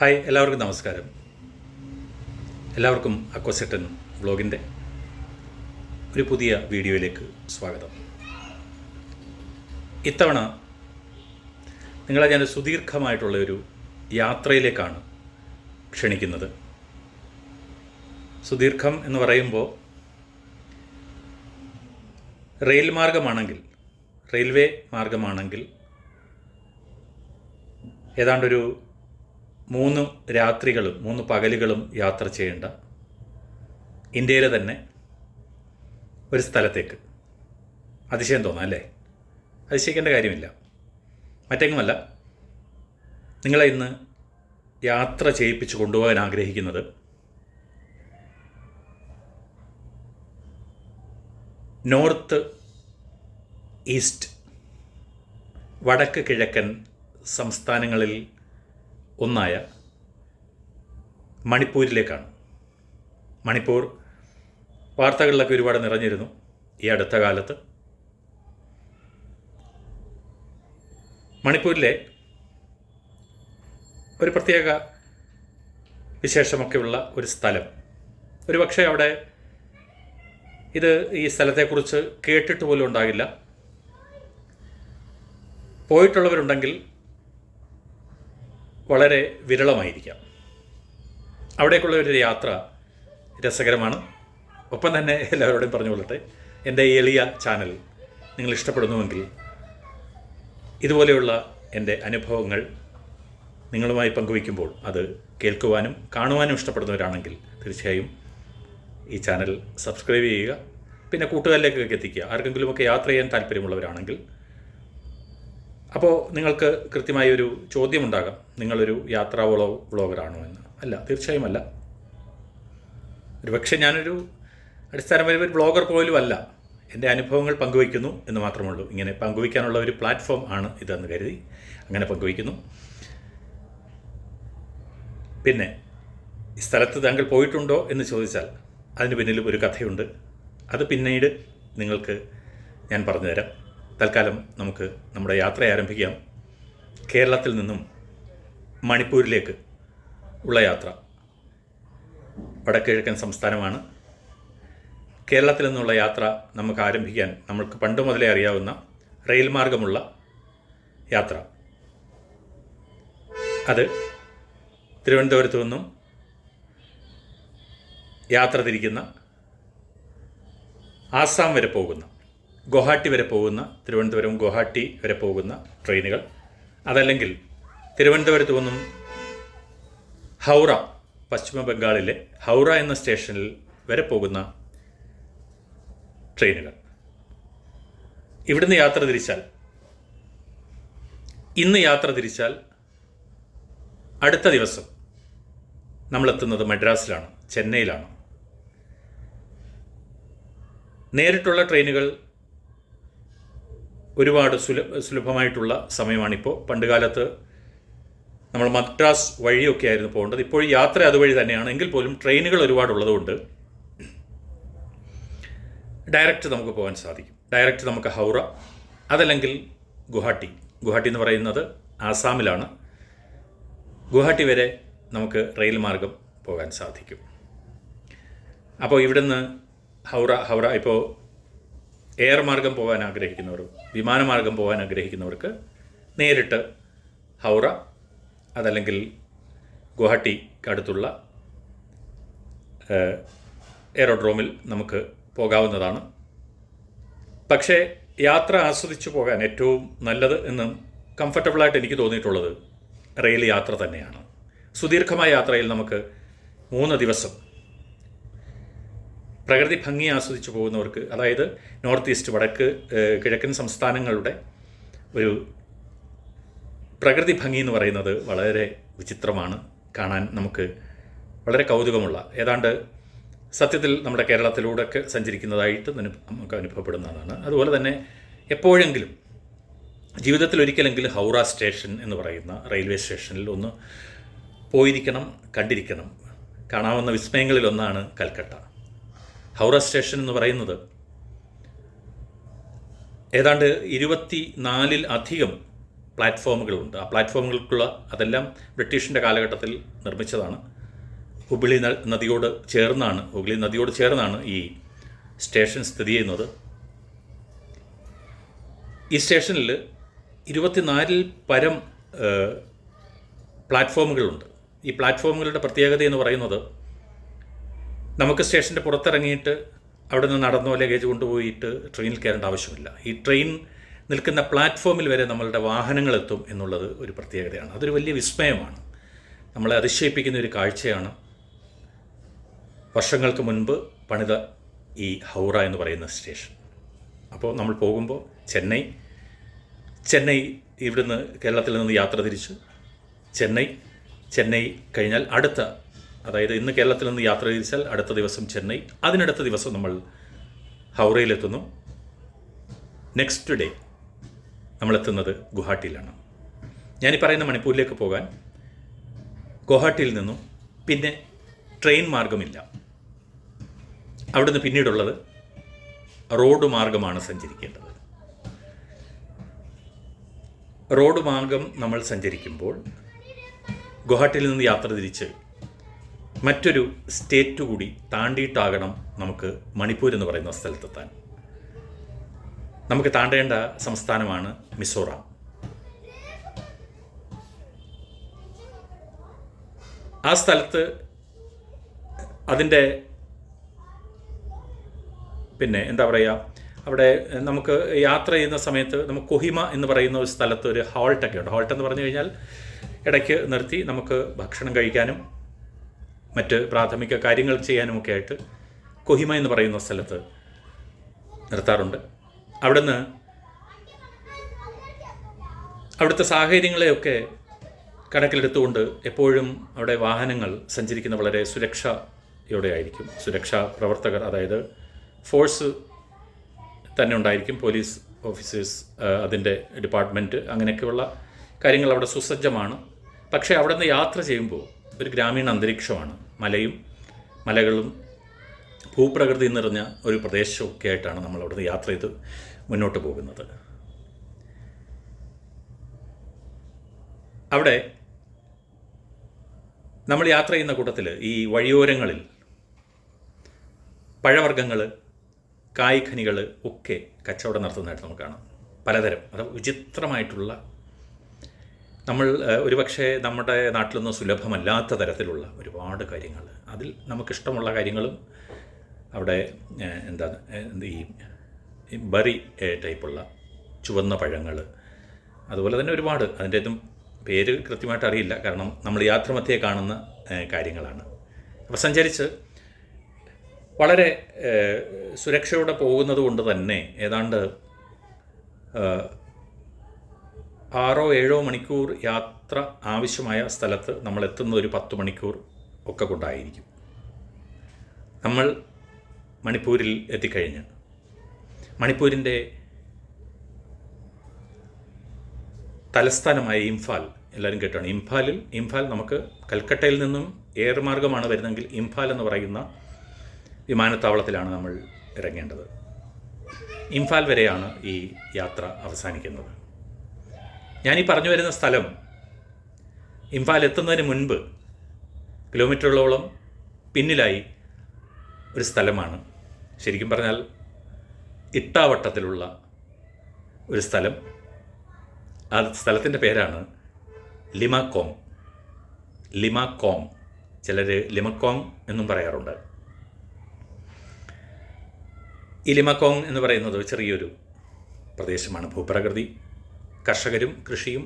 Hi എല്ലാവർക്കും നമസ്കാരം. എല്ലാവർക്കും അക്വസെട്ടൻ വ്ളോഗിന്റെ ഒരു പുതിയ വീഡിയോയിലേക്ക് സ്വാഗതം. ഇത്തവണ നിങ്ങളെ ഞാൻ സുദീർഘമായിട്ടുള്ള ഒരു യാത്രയിലേക്കാണ് ക്ഷണിക്കുന്നത്. സുദീർഘം എന്ന് പറയുമ്പോൾ റെയിൽ മാർഗമാണെങ്കിൽ റെയിൽവേ മാർഗമാണെങ്കിൽ ഏതാണ്ടൊരു മൂന്ന് രാത്രികളും മൂന്ന് പകലുകളും യാത്ര ചെയ്യേണ്ട ഇന്ത്യയിലെ തന്നെ ഒരു സ്ഥലത്തേക്ക്. അതിശയം തോന്നാം അല്ലേ? അതിശയിക്കേണ്ട കാര്യമില്ല. മറ്റെങ്ങുമല്ല നിങ്ങളെ ഇന്ന് യാത്ര ചെയ്യിപ്പിച്ച് കൊണ്ടുപോകാൻ ആഗ്രഹിക്കുന്നത് നോർത്ത് ഈസ്റ്റ് വടക്ക് കിഴക്കൻ സംസ്ഥാനങ്ങളിൽ ഒന്നായ മണിപ്പൂരിലേക്കാണ്. മണിപ്പൂർ വാർത്തകളിലൊക്കെ ഒരുപാട് നിറഞ്ഞിരുന്നു ഈ അടുത്ത കാലത്ത്. മണിപ്പൂരിലെ ഒരു പ്രത്യേക വിശേഷമൊക്കെയുള്ള ഒരു സ്ഥലം. ഒരുപക്ഷെ അവിടെ ഇത് ഈ സ്ഥലത്തെക്കുറിച്ച് കേട്ടിട്ട് പോലും ഉണ്ടാകില്ല. പോയിട്ടുള്ളവരുണ്ടെങ്കിൽ വളരെ വിരളമായിരിക്കാം. അവിടേക്കുള്ള ഒരു യാത്ര രസകരമാണ്. ഒപ്പം തന്നെ എല്ലാവരോടും പറഞ്ഞു പറഞ്ഞുകൊള്ളട്ടെ എന്റെ എളിയ ചാനൽ നിങ്ങൾ ഇഷ്ടപ്പെടുന്നുവെങ്കിൽ ഇതുപോലെയുള്ള എന്റെ അനുഭവങ്ങൾ നിങ്ങളുമായി പങ്കുവയ്ക്കുമ്പോൾ അത് കേൾക്കുവാനും കാണുവാനും ഇഷ്ടപ്പെടുന്നവരാണെങ്കിൽ തീർച്ചയായും ഈ ചാനൽ സബ്സ്ക്രൈബ് ചെയ്യുക പിന്നെ കൂട്ടുകാരിലേക്കൊക്കെ എത്തിക്കുക. ആർക്കെങ്കിലുമൊക്കെ യാത്ര ചെയ്യാൻ താല്പര്യമുള്ളവരാണെങ്കിൽ അപ്പോൾ നിങ്ങൾക്ക് കൃത്യമായ ഒരു ചോദ്യമുണ്ടാകാം. നിങ്ങളൊരു യാത്രാ വ്ളോ വ്ളോഗറാണോ എന്ന്. അല്ല തീർച്ചയായും അല്ല. ഒരുപക്ഷെ ഞാനൊരു അടിസ്ഥാനപരമായ ഒരു ബ്ലോഗർ പോലും അല്ല. എന്റെ അനുഭവങ്ങൾ പങ്കുവയ്ക്കുന്നു എന്ന് മാത്രമേ ഉള്ളൂ ഇങ്ങനെ പങ്കുവയ്ക്കാനുള്ള ഒരു പ്ലാറ്റ്ഫോം ആണ് ഇതെന്ന് കരുതി അങ്ങനെ പങ്കുവയ്ക്കുന്നു. പിന്നെ ഈ സ്ഥലത്ത് താങ്കൾ പോയിട്ടുണ്ടോ എന്ന് ചോദിച്ചാൽ അതിന് പിന്നിലും ഒരു കഥയുണ്ട്. അത് പിന്നീട് നിങ്ങൾക്ക് ഞാൻ പറഞ്ഞുതരാം. തൽക്കാലം നമുക്ക് നമ്മുടെ യാത്ര ആരംഭിക്കാം. കേരളത്തിൽ നിന്നും മണിപ്പൂരിലേക്ക് ഉള്ള യാത്ര വടക്കിഴക്കൻ സംസ്ഥാനമാണ്. കേരളത്തിൽ നിന്നുള്ള യാത്ര നമുക്ക് ആരംഭിക്കാൻ നമ്മൾക്ക് പണ്ട് മുതലേ അറിയാവുന്ന റെയിൽ മാർഗമുള്ള യാത്ര. അത് തിരുവനന്തപുരത്തു നിന്നും യാത്ര തിരിക്കുന്ന ആസാം വരെ പോകുന്ന ഗുവാഹട്ടി വരെ പോകുന്ന തിരുവനന്തപുരം ഗുവാഹട്ടി വരെ പോകുന്ന ട്രെയിനുകൾ. അതല്ലെങ്കിൽ തിരുവനന്തപുരത്ത് നിന്നും ഹൗറ പശ്ചിമ ബംഗാളിലെ ഹൗറ എന്ന സ്റ്റേഷനിൽ വരെ പോകുന്ന ട്രെയിനുകൾ. ഇവിടുന്ന് യാത്ര തിരിച്ചാൽ ഇന്ന് യാത്ര തിരിച്ചാൽ അടുത്ത ദിവസം നമ്മളെത്തുന്നത് മദ്രാസിലാണ് ചെന്നൈയിലാണ്. നേരിട്ടുള്ള ട്രെയിനുകൾ ഒരുപാട് സുലഭ സുലഭമായിട്ടുള്ള സമയമാണിപ്പോൾ പണ്ട് കാലത്ത് നമ്മൾ മദ്രാസ് വഴിയൊക്കെ ആയിരുന്നു പോകേണ്ടത്. ഇപ്പോൾ യാത്ര അതുവഴി തന്നെയാണ്. എങ്കിൽ പോലും ട്രെയിനുകൾ ഒരുപാടുള്ളതുകൊണ്ട് ഡയറക്റ്റ് നമുക്ക് പോകാൻ സാധിക്കും. ഡയറക്റ്റ് നമുക്ക് ഹൗറ അതല്ലെങ്കിൽ ഗുവാഹട്ടി. ഗുവാഹട്ടി എന്ന് പറയുന്നത് ആസാമിലാണ്. ഗുവാഹട്ടി വരെ നമുക്ക് റെയിൽ മാർഗം പോകാൻ സാധിക്കും. അപ്പോൾ ഇവിടുന്ന് ഹൗറ ഹൗറ ഇപ്പോൾ എയർ മാർഗം പോകാൻ ആഗ്രഹിക്കുന്നവർ വിമാനമാർഗം പോകാൻ ആഗ്രഹിക്കുന്നവർക്ക് നേരിട്ട് ഹൗറ അതല്ലെങ്കിൽ ഗുവാഹട്ടിക്ക് അടുത്തുള്ള എയറോഡ്രോമിൽ നമുക്ക് പോകാവുന്നതാണ്. പക്ഷേ യാത്ര ആസ്വദിച്ചു പോകാൻ ഏറ്റവും നല്ലത് എന്നും കംഫർട്ടബിളായിട്ട് എനിക്ക് തോന്നിയിട്ടുള്ളത് റെയിൽ യാത്ര തന്നെയാണ്. സുദീർഘമായ യാത്രയിൽ നമുക്ക് മൂന്ന് ദിവസം പ്രകൃതി ഭംഗി ആസ്വദിച്ചു പോകുന്നവർക്ക് അതായത് നോർത്ത് ഈസ്റ്റ് വടക്ക് കിഴക്കൻ സംസ്ഥാനങ്ങളുടെ ഒരു പ്രകൃതി ഭംഗി എന്ന് പറയുന്നത് വളരെ വിചിത്രമാണ്. കാണാൻ നമുക്ക് വളരെ കൗതുകമുള്ള ഏതാണ്ട് സത്യത്തിൽ നമ്മുടെ കേരളത്തിലൂടെയൊക്കെ സഞ്ചരിക്കുന്നതായിട്ട് നമുക്ക് അനുഭവപ്പെടുന്നതാണ്. അതുപോലെ തന്നെ എപ്പോഴെങ്കിലും ജീവിതത്തിൽ ഒരിക്കലെങ്കിലും ഹൗറ സ്റ്റേഷൻ എന്ന് പറയുന്ന റെയിൽവേ സ്റ്റേഷനിൽ ഒന്ന് പോയിരിക്കണം കണ്ടിരിക്കണം. കാണാവുന്ന വിസ്മയങ്ങളിലൊന്നാണ് കൽക്കട്ട. ഹൗറ സ്റ്റേഷൻ എന്ന് പറയുന്നത്. ഏതാണ്ട് ഇരുപത്തി നാലിൽ അധികം പ്ലാറ്റ്ഫോമുകളുണ്ട്. ആ പ്ലാറ്റ്ഫോമുകൾക്കുള്ള അതെല്ലാം ബ്രിട്ടീഷിന്റെ കാലഘട്ടത്തിൽ നിർമ്മിച്ചതാണ്. ഹുബിളി നദിയോട് ചേർന്നാണ് ഹുഗ്ലി നദിയോട് ചേർന്നാണ് ഈ സ്റ്റേഷൻ സ്ഥിതി ചെയ്യുന്നത്. ഈ സ്റ്റേഷനിൽ ഇരുപത്തിനാലിൽ പരം പ്ലാറ്റ്ഫോമുകളുണ്ട്. ഈ പ്ലാറ്റ്ഫോമുകളുടെ പ്രത്യേകത എന്ന് പറയുന്നത് നമുക്ക് സ്റ്റേഷന്റെ പുറത്തിറങ്ങിയിട്ട് അവിടെ നിന്ന് നടന്നോ ലഗേജ് കൊണ്ടുപോയിട്ട് ട്രെയിനിൽ കയറേണ്ട ആവശ്യമില്ല. ഈ ട്രെയിൻ നിൽക്കുന്ന പ്ലാറ്റ്ഫോമിൽ വരെ നമ്മളുടെ വാഹനങ്ങൾ എത്തും എന്നുള്ളത് ഒരു പ്രത്യേകതയാണ്. അതൊരു വലിയ വിസ്മയമാണ്. നമ്മളെ അതിശയിപ്പിക്കുന്ന ഒരു കാഴ്ചയാണ്. വർഷങ്ങൾക്ക് മുൻപ് പണിത ഈ ഹൗറ എന്ന് പറയുന്ന സ്റ്റേഷൻ. അപ്പോൾ നമ്മൾ പോകുമ്പോൾ ചെന്നൈ ചെന്നൈ ഇവിടുന്ന് കേരളത്തിൽ നിന്ന് യാത്ര തിരിച്ച് ചെന്നൈ ചെന്നൈ കഴിഞ്ഞാൽ അടുത്ത അതായത് ഇന്ന് കേരളത്തിൽ നിന്ന് യാത്ര തിരിച്ചാൽ അടുത്ത ദിവസം ചെന്നൈ അതിനടുത്ത ദിവസം നമ്മൾ ഹൗറയിലെത്തുന്നു. Next day നമ്മളെത്തുന്നത് ഗുവാഹട്ടിയിലാണ്. ഞാനീ പറയുന്ന മണിപ്പൂരിലേക്ക് പോകാൻ ഗുവാഹട്ടിയിൽ നിന്നും പിന്നെ ട്രെയിൻ മാർഗമില്ല. അവിടുന്ന് പിന്നീടുള്ളത് റോഡ് മാർഗമാണ് സഞ്ചരിക്കേണ്ടത്. റോഡ് മാർഗം നമ്മൾ സഞ്ചരിക്കുമ്പോൾ ഗുവാഹട്ടിയിൽ നിന്ന് യാത്ര തിരിച്ച് മറ്റൊരു സ്റ്റേറ്റ് കൂടി താണ്ടിയിട്ടാകണം നമുക്ക് മണിപ്പൂർ എന്ന് പറയുന്ന സ്ഥലത്തെത്താൻ. നമുക്ക് താണ്ടേണ്ട സംസ്ഥാനമാണ് മിസോറാം. ആ സ്ഥലത്ത് അതിന്റെ പിന്നെ എന്താ പറയുക അവിടെ നമുക്ക് യാത്ര ചെയ്യുന്ന സമയത്ത് നമുക്ക് കൊഹിമ എന്ന് പറയുന്ന ഒരു സ്ഥലത്ത് ഒരു ഹോൾട്ടൊക്കെ ഉണ്ട്. ഹോൾട്ട് എന്ന് പറഞ്ഞു കഴിഞ്ഞാൽ ഇടയ്ക്ക് നിർത്തി നമുക്ക് ഭക്ഷണം കഴിക്കാനും മറ്റ് പ്രാഥമിക കാര്യങ്ങൾ ചെയ്യാനുമൊക്കെ ആയിട്ട് കൊഹിമ എന്ന് പറയുന്ന സ്ഥലത്ത് നിർത്താറുണ്ട്. അവിടുന്ന് അവിടുത്തെ സാഹചര്യങ്ങളെയൊക്കെ കണക്കിലെടുത്തുകൊണ്ട് എപ്പോഴും അവിടെ വാഹനങ്ങൾ സഞ്ചരിക്കുന്ന വളരെ സുരക്ഷയോടെ ആയിരിക്കും സുരക്ഷാ പ്രവർത്തകർ അതായത് ഫോഴ്സ് തന്നെ ഉണ്ടായിരിക്കും. പോലീസ് ഓഫീസേഴ്സ് അതിന്റെ ഡിപ്പാർട്ട്മെന്റ് അങ്ങനെയൊക്കെയുള്ള കാര്യങ്ങൾ അവിടെ സുസജ്ജമാണ്. പക്ഷേ അവിടെ നിന്ന് യാത്ര ചെയ്യുമ്പോൾ ഒരു ഗ്രാമീണ അന്തരീക്ഷമാണ്. മലയും മലകളും ഭൂപ്രകൃതി നിറഞ്ഞ ഒരു പ്രദേശമൊക്കെ ആയിട്ടാണ് നമ്മൾ അവിടുന്ന് യാത്ര ചെയ്ത് മുന്നോട്ട് പോകുന്നത്. അവിടെ നമ്മൾ യാത്ര ചെയ്യുന്ന കൂട്ടത്തിൽ ഈ വഴിയോരങ്ങളിൽ പഴവർഗങ്ങൾ കായ്ഖനികൾ ഒക്കെ കച്ചവടം നടത്തുന്നതായിട്ട് നമുക്ക് കാണാം. പലതരം അത് വിചിത്രമായിട്ടുള്ള നമ്മൾ ഒരു ഒരുപക്ഷെ നമ്മുടെ നാട്ടിലൊന്നും സുലഭമല്ലാത്ത തരത്തിലുള്ള ഒരുപാട് കാര്യങ്ങൾ. അതിൽ നമുക്കിഷ്ടമുള്ള കാര്യങ്ങളും അവിടെ എന്താ എന്താണ് ഈ ബറി ടൈപ്പുള്ള ചുവന്ന പഴങ്ങൾ. അതുപോലെ തന്നെ ഒരുപാട്. അതിന്റെ ഒന്നും പേര് കൃത്യമായിട്ട് അറിയില്ല. കാരണം നമ്മൾ യാത്രമധ്യേ കാണുന്ന കാര്യങ്ങളാണ്. അപ്പോൾ സഞ്ചരിച്ച് വളരെ സുരക്ഷയോടെ പോകുന്നത് കൊണ്ട് തന്നെ ഏതാണ്ട് ആറോ ഏഴോ മണിക്കൂർ യാത്ര ആവശ്യമായ സ്ഥലത്ത് നമ്മൾ എത്തുന്ന ഒരു പത്ത് മണിക്കൂർ ഒക്കെ കൊണ്ടായിരിക്കും. നമ്മൾ മണിപ്പൂരിൽ എത്തിക്കഴിഞ്ഞ്. മണിപ്പൂരിന്റെ തലസ്ഥാനമായ ഇംഫാൽ എല്ലാവരും കേട്ടാണ്. ഇംഫാലിൽ ഇംഫാൽ നമുക്ക് കൽക്കട്ടയിൽ നിന്നും എയർ മാർഗമാണ് വരുന്നതെങ്കിൽ ഇംഫാൽ എന്ന് പറയുന്ന വിമാനത്താവളത്തിലാണ് നമ്മൾ ഇറങ്ങേണ്ടത്. ഇംഫാൽ വരെയാണ് ഈ യാത്ര അവസാനിക്കുന്നത്. ഞാനീ പറഞ്ഞു വരുന്ന സ്ഥലം ഇംഫാൽ എത്തുന്നതിന് മുൻപ് കിലോമീറ്ററുകളോളം പിന്നിലായി ഒരു സ്ഥലമാണ്. ശരിക്കും പറഞ്ഞാൽ ഇട്ടാവട്ടത്തിലുള്ള ഒരു സ്ഥലം. ആ സ്ഥലത്തിന്റെ പേരാണ് ലിമാക്കോങ് ലിമാക്കോങ് ചിലർ ലിമക്കോങ് എന്നും പറയാറുണ്ട്. ഈ ലിമക്കോങ് എന്ന് പറയുന്നത് ചെറിയൊരു പ്രദേശമാണ് ഭൂപ്രകൃതി. കർഷകരും കൃഷിയും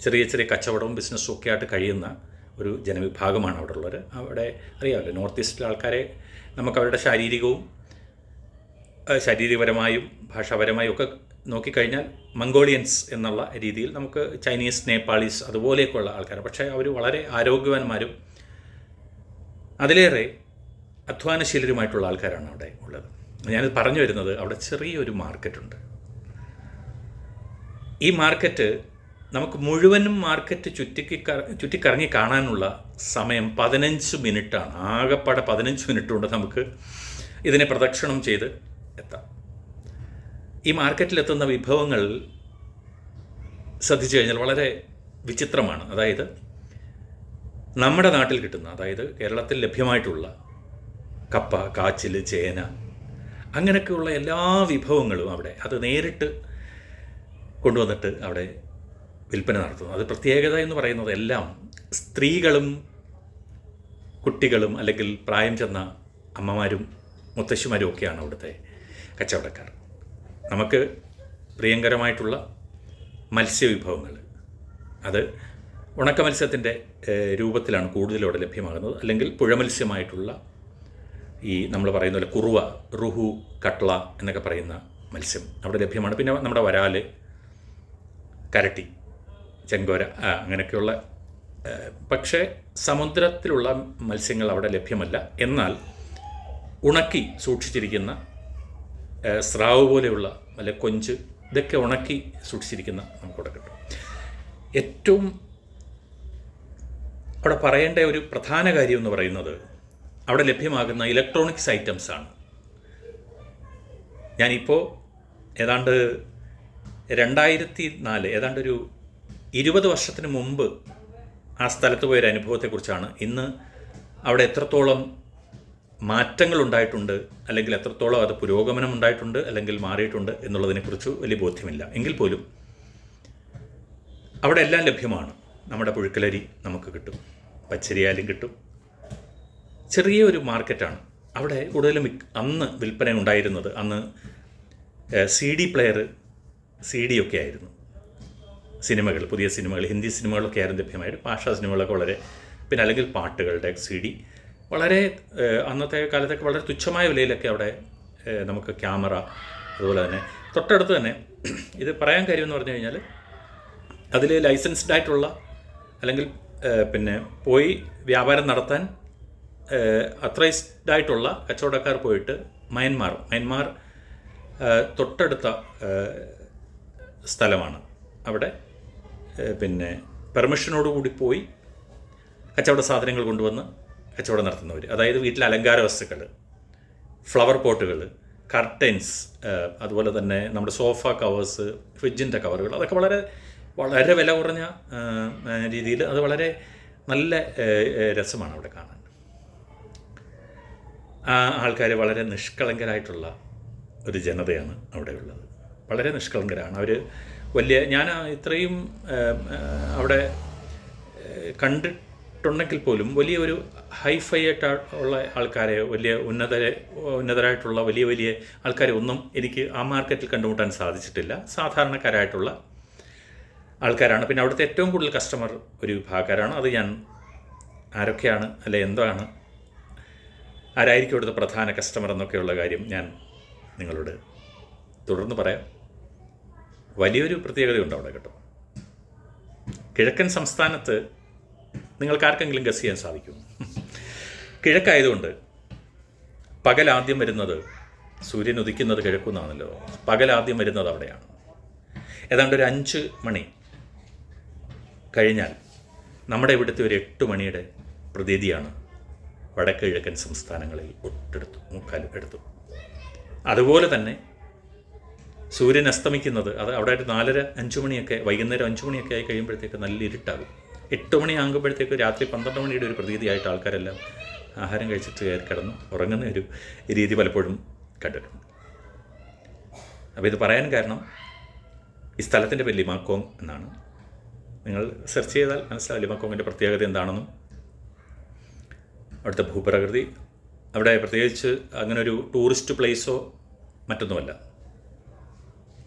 ചെറിയ ചെറിയ കച്ചവടവും ബിസിനസ്സും ഒക്കെ ആയിട്ട് കഴിയുന്ന ഒരു ജനവിഭാഗമാണ് അവിടെ ഉള്ളവർ അവിടെ അറിയാമല്ലോ നോർത്ത് ഈസ്റ്റിലെ ആൾക്കാരെ നമുക്ക് അവരുടെ ശാരീരികവും ശാരീരികപരമായും ഭാഷാപരമായും ഒക്കെ നോക്കിക്കഴിഞ്ഞാൽ മംഗോളിയൻസ് എന്നുള്ള രീതിയിൽ നമുക്ക് ചൈനീസ് നേപ്പാളീസ് അതുപോലെയൊക്കെയുള്ള ആൾക്കാർ പക്ഷേ അവർ വളരെ ആരോഗ്യവാന്മാരും അതിലേറെ അധ്വാനശീലരുമായിട്ടുള്ള ആൾക്കാരാണ് അവിടെ ഉള്ളത്. ഞാനിത് പറഞ്ഞു വരുന്നത് അവിടെ ചെറിയൊരു മാർക്കറ്റുണ്ട് ഈ മാർക്കറ്റ് നമുക്ക് മുഴുവനും മാർക്കറ്റ് ചുറ്റിക്ക് ചുറ്റിക്കറങ്ങി കാണാനുള്ള സമയം പതിനഞ്ച് മിനിറ്റാണ്. ആകെപ്പാടെ പതിനഞ്ച് മിനിറ്റ് കൊണ്ട് നമുക്ക് ഇതിനെ പ്രദക്ഷിണം ചെയ്ത് എത്താം. ഈ മാർക്കറ്റിലെത്തുന്ന വിഭവങ്ങൾ ശ്രദ്ധിച്ചു കഴിഞ്ഞാൽ വളരെ വിചിത്രമാണ്. അതായത് നമ്മുടെ നാട്ടിൽ കിട്ടുന്ന അതായത് കേരളത്തിൽ ലഭ്യമായിട്ടുള്ള കപ്പ കാച്ചിൽ ചേന അങ്ങനെയൊക്കെയുള്ള എല്ലാ വിഭവങ്ങളും അവിടെ. അത് നേരിട്ട് കൊണ്ടുവന്നിട്ട് അവിടെ വിൽപ്പന നടത്തുന്നു. അത് പ്രത്യേകത എന്ന് പറയുന്നത് എല്ലാം സ്ത്രീകളും കുട്ടികളും അല്ലെങ്കിൽ പ്രായം ചെന്ന അമ്മമാരും മുത്തശ്ശിമാരും ഒക്കെയാണ് അവിടുത്തെ കച്ചവടക്കാർ. നമുക്ക് പ്രിയങ്കരമായിട്ടുള്ള മത്സ്യവിഭവങ്ങൾ. അത് ഉണക്ക മത്സ്യത്തിന്റെ രൂപത്തിലാണ് കൂടുതലും അവിടെ ലഭ്യമാകുന്നത്. അല്ലെങ്കിൽ പുഴമത്സ്യമായിട്ടുള്ള ഈ നമ്മൾ പറയുന്ന പോലെ കുറുവ റുഹു കട്ട്ള എന്നൊക്കെ പറയുന്ന മത്സ്യം അവിടെ ലഭ്യമാണ്. പിന്നെ നമ്മുടെ വരാൽ കരട്ടി ചെങ്കോര അങ്ങനെയൊക്കെയുള്ള പക്ഷേ സമുദ്രത്തിലുള്ള മത്സ്യങ്ങൾ അവിടെ ലഭ്യമല്ല. എന്നാൽ ഉണക്കി സൂക്ഷിച്ചിരിക്കുന്ന സ്രാവ് പോലെയുള്ള അല്ലെ കൊഞ്ച് ഇതൊക്കെ ഉണക്കി സൂക്ഷിച്ചിരിക്കുന്ന നമുക്കവിടെ കിട്ടും. ഏറ്റവും അവിടെ പറയേണ്ട ഒരു പ്രധാന കാര്യം എന്ന് പറയുന്നത് അവിടെ ലഭ്യമാകുന്ന ഇലക്ട്രോണിക്സ് ഐറ്റംസ് ആണ്. ഞാനിപ്പോൾ ഏതാണ്ട് രണ്ടായിരത്തി നാല് ഏതാണ്ട് ഒരു ഇരുപത് വർഷത്തിന് മുമ്പ് ആ സ്ഥലത്ത് പോയൊരു അനുഭവത്തെക്കുറിച്ചാണ്. ഇന്ന് അവിടെ എത്രത്തോളം മാറ്റങ്ങൾ ഉണ്ടായിട്ടുണ്ട് അല്ലെങ്കിൽ എത്രത്തോളം അത് പുരോഗമനം ഉണ്ടായിട്ടുണ്ട് അല്ലെങ്കിൽ മാറിയിട്ടുണ്ട് എന്നുള്ളതിനെക്കുറിച്ച് വലിയ ബോധ്യമില്ല. എങ്കിൽ പോലും അവിടെ എല്ലാം ലഭ്യമാണ്. നമ്മുടെ പുഴുക്കലരി നമുക്ക് കിട്ടും പച്ചരിയാലും കിട്ടും. ചെറിയ ഒരു മാർക്കറ്റാണ്. അവിടെ കൂടുതലും അന്ന് വിൽപ്പന ഉണ്ടായിരുന്നത് അന്ന് C D player C D ഒക്കെ ആയിരുന്നു. സിനിമകൾ പുതിയ സിനിമകൾ ഹിന്ദി സിനിമകളൊക്കെ ആയിരുന്നു ലഭ്യമായിട്ട് ഭാഷാ സിനിമകളൊക്കെ വളരെ പിന്നെ അല്ലെങ്കിൽ പാട്ടുകളുടെ സി ഡി. വളരെ അന്നത്തെ കാലത്തൊക്കെ വളരെ തുച്ഛമായ വിലയിലൊക്കെ അവിടെ നമുക്ക് ക്യാമറ അതുപോലെ തന്നെ തൊട്ടടുത്ത് തന്നെ ഇത് പറയാൻ കാര്യമെന്ന് പറഞ്ഞു കഴിഞ്ഞാൽ അതിൽ ലൈസൻസ്ഡ് ആയിട്ടുള്ള അല്ലെങ്കിൽ പിന്നെ പോയി വ്യാപാരം നടത്താൻ അത്രൈസ്ഡ് ആയിട്ടുള്ള കച്ചവടക്കാർ പോയിട്ട് മയന്മാർ മയന്മാർ തൊട്ടടുത്ത സ്ഥലമാണ്. അവിടെ പിന്നെ പെർമിഷനോട് കൂടി പോയി കച്ചവട സാധനങ്ങൾ കൊണ്ടുവന്ന് കച്ചവടം നടത്തുന്നവർ. അതായത് വീട്ടിലെ അലങ്കാര വസ്തുക്കൾ ഫ്ലവർ പോട്ടുകൾ കർട്ടൻസ് അതുപോലെ തന്നെ നമ്മുടെ സോഫ കവേഴ്സ് ഫ്രിഡ്ജിന്റെ കവറുകൾ അതൊക്കെ വളരെ വളരെ വില കുറഞ്ഞ രീതിയിൽ അത് വളരെ നല്ല രസമാണ് അവിടെ കാണാൻ. ആ ആൾക്കാർ വളരെ നിഷ്കളങ്കരായിട്ടുള്ള ഒരു ജനതയാണ് അവിടെയുള്ളത്. വളരെ നിഷ്കളങ്കരാണ്. അവർ വലിയ ഞാൻ ഇത്രയും അവിടെ കണ്ടിട്ടുണ്ടെങ്കിൽ പോലും വലിയ ഒരു ഹൈഫൈ ആയിട്ട് ഉള്ള ആൾക്കാരെ വലിയ ഉന്നതരെ ഉന്നതരായിട്ടുള്ള വലിയ വലിയ ആൾക്കാരെ ഒന്നും എനിക്ക് ആ മാർക്കറ്റിൽ കണ്ടുമുട്ടാൻ സാധിച്ചിട്ടില്ല. സാധാരണക്കാരായിട്ടുള്ള ആൾക്കാരാണ്. പിന്നെ അവിടുത്തെ ഏറ്റവും കൂടുതൽ കസ്റ്റമർ ഒരു വിഭാഗക്കാരാണ്. അത് ഞാൻ ആരൊക്കെയാണ് അല്ലെ എന്താണ് ആരായിരിക്കും ഇവിടുത്തെ പ്രധാന കസ്റ്റമർ എന്നൊക്കെയുള്ള കാര്യം ഞാൻ നിങ്ങളോട് തുടർന്ന് പറയാം. വലിയൊരു പ്രത്യേകതയുണ്ട് അവിടെ കേട്ടോ. കിഴക്കൻ സംസ്ഥാനത്ത് നിങ്ങൾക്ക് ആർക്കെങ്കിലും ഗസ് ചെയ്യാൻ സാധിക്കും കിഴക്കായതുകൊണ്ട് പകൽ ആദ്യം വരുന്നത് സൂര്യൻ ഉദിക്കുന്നത് കിഴക്കുന്നാണല്ലോ. പകൽ ആദ്യം വരുന്നത് അവിടെയാണ്. ഏതാണ്ട് ഒരു അഞ്ച് മണി കഴിഞ്ഞാൽ നമ്മുടെ ഇവിടുത്തെ ഒരു എട്ട് മണിയുടെ പ്രതീതിയാണ് വടക്ക് കിഴക്കൻ സംസ്ഥാനങ്ങളിൽ ഒട്ടെടുത്തു മുക്കാലും എടുത്തു. അതുപോലെ തന്നെ സൂര്യൻ അസ്തമിക്കുന്നത് അത് അവിടെ ഒരു നാലര അഞ്ച് മണിയൊക്കെ വൈകുന്നേരം അഞ്ച് മണിയൊക്കെ ആയി കഴിയുമ്പോഴത്തേക്ക് നല്ല ഇരുട്ടാകും. എട്ട് മണി ആകുമ്പോഴത്തേക്ക് രാത്രി പന്ത്രണ്ട് മണിയുടെ ഒരു പ്രതീതിയായിട്ട് ആൾക്കാരെല്ലാം ആഹാരം കഴിച്ചിട്ട് കയറി കിടന്ന്. ഉറങ്ങുന്ന ഒരു രീതി പലപ്പോഴും കണ്ടിട്ടുണ്ട്. അപ്പോൾ ഇത് പറയാൻ കാരണം ഈ സ്ഥലത്തിന്റെ പേര് ലിമാക്കോങ് എന്നാണ്. നിങ്ങൾ സെർച്ച് ചെയ്താൽ മനസ്സിലാവും ലിമാക്കോങ്ങിന്റെ പ്രത്യേകത എന്താണെന്നും. അവിടുത്തെ ഭൂപ്രകൃതി. അവിടെ പ്രത്യേകിച്ച് അങ്ങനെ ഒരു ടൂറിസ്റ്റ് പ്ലേസോ മറ്റൊന്നുമല്ല.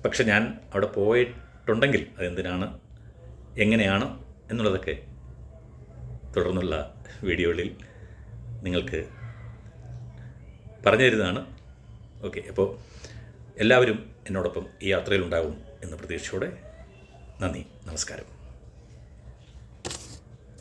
പക്ഷെ ഞാൻ അവിടെ പോയിട്ടുണ്ടെങ്കിൽ അതെന്തിനാണ് എങ്ങനെയാണ് എന്നുള്ളതൊക്കെ തുടർന്നുള്ള വീഡിയോകളിൽ നിങ്ങൾക്ക് പറഞ്ഞു തരുന്നതാണ്. ഓക്കെ അപ്പോൾ എല്ലാവരും എന്നോടൊപ്പം ഈ യാത്രയിലുണ്ടാകും എന്ന പ്രതീക്ഷയോടെ നന്ദി നമസ്കാരം.